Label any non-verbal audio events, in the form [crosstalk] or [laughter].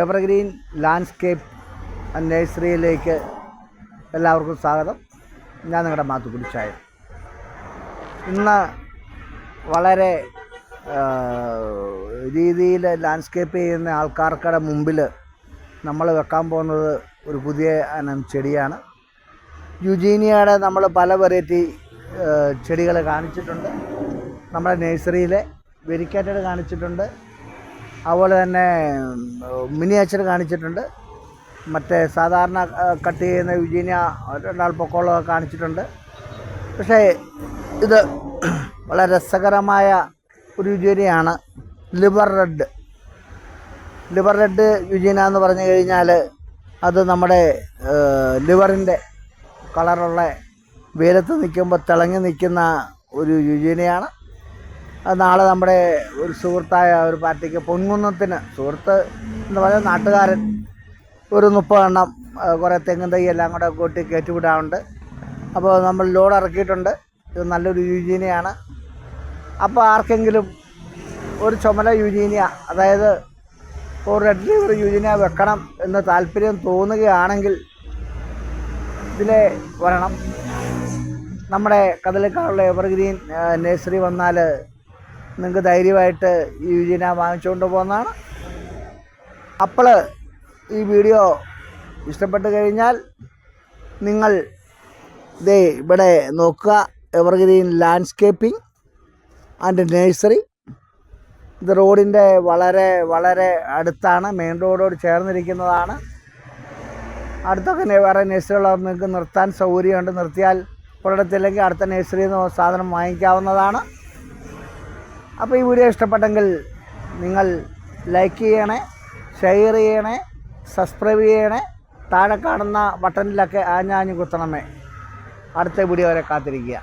Evergreen landscape നഴ്സറിയിലേക്ക് എല്ലാവർക്കും സ്വാഗതം. ഞാൻ നിങ്ങളുടെ മാത്തു കുടിച്ചായ ഇന്ന് വളരെ രീതിയിൽ ലാൻഡ്സ്കേപ്പ് ചെയ്യുന്ന ആൾക്കാർക്കുടെ മുമ്പിൽ നമ്മൾ വെക്കാൻ പോകുന്നത് ഒരു പുതിയ അനം ചെടിയാണ്. യുജീനിയയുടെ നമ്മൾ പല വെറൈറ്റി ചെടികൾ കാണിച്ചിട്ടുണ്ട്. നമ്മുടെ നഴ്സറിയിലെ വെരിക്കേറ്റഡ് കാണിച്ചിട്ടുണ്ട്. അതുപോലെ തന്നെ മിനിയേച്ചർ കാണിച്ചിട്ടുണ്ട്. മറ്റേ സാധാരണ കട്ട് ചെയ്യുന്ന യുജീനിയ രണ്ടാൾ പൊക്കമുള്ളതൊക്കെ കാണിച്ചിട്ടുണ്ട്. പക്ഷേ ഇത് [clears throat] വളരെ രസകരമായ ഒരു യുജീനിയാണ് liver red liver red Eugenia എന്ന് പറഞ്ഞു കഴിഞ്ഞാൽ അത് നമ്മുടെ ലിവറിന്റെ കളറുള്ള വെയിലത്ത് നിൽക്കുമ്പോൾ തിളങ്ങി നിൽക്കുന്ന ഒരു യുജീനയാണ് നാളെ നമ്മുടെ ഒരു സുഹൃത്തായ ഒരു പാർട്ടിക്ക് പൊൻകുന്നത്തിന് സുഹൃത്ത് എന്ന് പറയുന്നത് നാട്ടുകാരൻ. ഒരു മുപ്പതെണ്ണം കുറേ തെങ്ങും തൈ എല്ലാം കൂടെ കൂട്ടി കയറ്റിവിടാറുണ്ട്. അപ്പോൾ നമ്മൾ ലോഡ് ഇറക്കിയിട്ടുണ്ട്. ഇത് നല്ലൊരു യുജീനിയാണ്. അപ്പോൾ ആർക്കെങ്കിലും ഒരു ചുമല യുജീനിയ അതായത് ഒരു റെഡ് ലീവർ യുജീനിയ വെക്കണം എന്ന് താല്പര്യം തോന്നുകയാണെങ്കിൽ ഇതിലെ വരണം. നമ്മുടെ കദളിക്കാടുള്ള എവർഗ്രീൻ നേഴ്സറി വന്നാൽ നിങ്ങൾക്ക് ധൈര്യമായിട്ട് ഈ യുജീന വാങ്ങിച്ചുകൊണ്ട് പോകുന്നതാണ്. അപ്പോൾ ഈ വീഡിയോ ഇഷ്ടപ്പെട്ട് കഴിഞ്ഞാൽ നിങ്ങൾ ദേ ഇവിടെ നോക്കുക എവർഗ്രീൻ ലാൻഡ്സ്കേപ്പിംഗ് ആൻഡ് നേഴ്സറി ഇത് റോഡിന്റെ വളരെ വളരെ അടുത്താണ് മെയിൻ റോഡോട് ചേർന്നിരിക്കുന്നതാണ്. അടുത്തൊക്കെ വേറെ നേഴ്സറികളോ നിങ്ങൾക്ക് നിർത്താൻ സൗകര്യമുണ്ട്. നിർത്തിയാൽ ഒരിടത്തില്ലെങ്കിൽ അടുത്ത നേഴ്സറിയിൽ നിന്ന് സാധനം വാങ്ങിക്കാവുന്നതാണ്. അപ്പോൾ ഈ വീഡിയോ ഇഷ്ടപ്പെട്ടെങ്കിൽ നിങ്ങൾ ലൈക്ക് ചെയ്യണേ ഷെയർ ചെയ്യണേ സബ്സ്ക്രൈബ് ചെയ്യണേ താഴെ കാണുന്ന ബട്ടണിലൊക്കെ ആഞ്ഞാഞ്ഞ് കുത്തണമേ. അടുത്ത വീഡിയോ വരെ കാത്തിരിക്കുക.